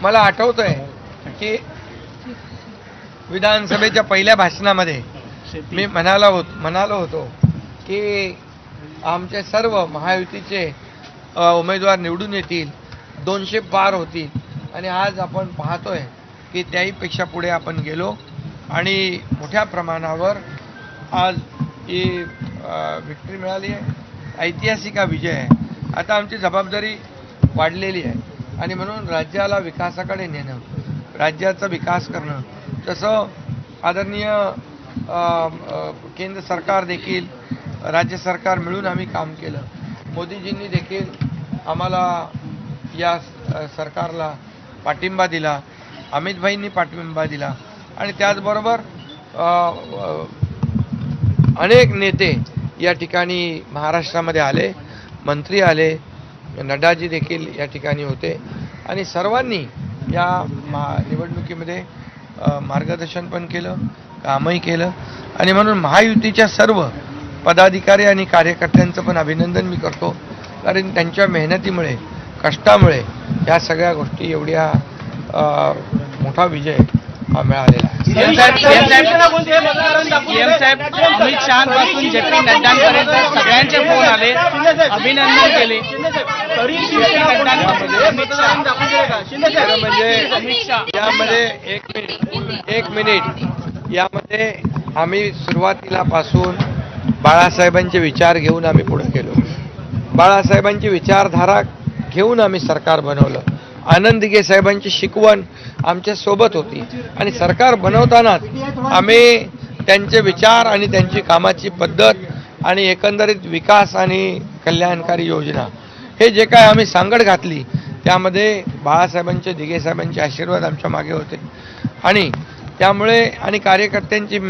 मला आठवत आहे की विधानसभेच्या पहिल्या भाषणामध्ये मी म्हणाला होत म्हणालो होतो की आमचे सर्व महायुतीचे उमेदवार निवडून येतील दोनशे पार होतील. आणि आज आपण पाहतोय की त्याहीपेक्षा पुढे आपण गेलो आणि मोठ्या प्रमाणावर आज ही विक्ट्री मिळाली आहे. ऐतिहासिक हा विजय आहे. आता आमची जबाबदारी वाढलेली आहे. आणि म्हणून राज्याला विकासाकडे नेणं राज्याचा विकास करणं. तसं आदरणीय केंद्र सरकार देखील राज्य सरकार मिळून आम्ही काम केलं. मोदीजींनी देखील आम्हाला या सरकारला पाठिंबा दिला अमितभाईंनी पाठिंबा दिला. आणि त्याचबरोबर अनेक नेते या ठिकाणी महाराष्ट्रामध्ये आले मंत्री आले म्हणजे नड्डाजी देखील या ठिकाणी होते. आणि सर्वांनी या मा निवडणुकीमध्ये मार्गदर्शन पण केलं कामही केलं. आणि म्हणून महायुतीच्या सर्व पदाधिकारी आणि कार्यकर्त्यांचं पण अभिनंदन मी करतो. कारण त्यांच्या मेहनतीमुळे कष्टामुळे या सगळ्या गोष्टी एवढ्या मोठा विजय हा मिळालेला सीएम साहेब अमित शहापासून जे पी नड्डांपर्यंत सगळ्यांचे फोन आले. अभिनंदन केले. म्हणजे यामध्ये एक मिनिट एक मिनिट. यामध्ये आम्ही सुरुवातीला पासून बाळासाहेबांचे विचार घेऊन आम्ही पुढे गेलो. बाळासाहेबांची विचारधारा घेऊन आम्ही सरकार बनवलं. आनंद दिघे साहेबांची शिकवण आमच्यासोबत होती. आणि सरकार बनवतानाच आम्ही त्यांचे विचार आणि त्यांची कामाची पद्धत आणि एकंदरीत विकास आणि कल्याणकारी योजना हे जे काय आम्ही सांगड घातली त्यामध्ये बाळासाहेबांचे दिघे साहेबांचे आशीर्वाद आमच्या मागे होते. आणि त्यामुळे आणि कार्यकर्त्यांची